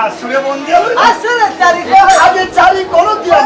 আসলে মন দিয়ে আসলে চারি আগে চারি করো দিয়া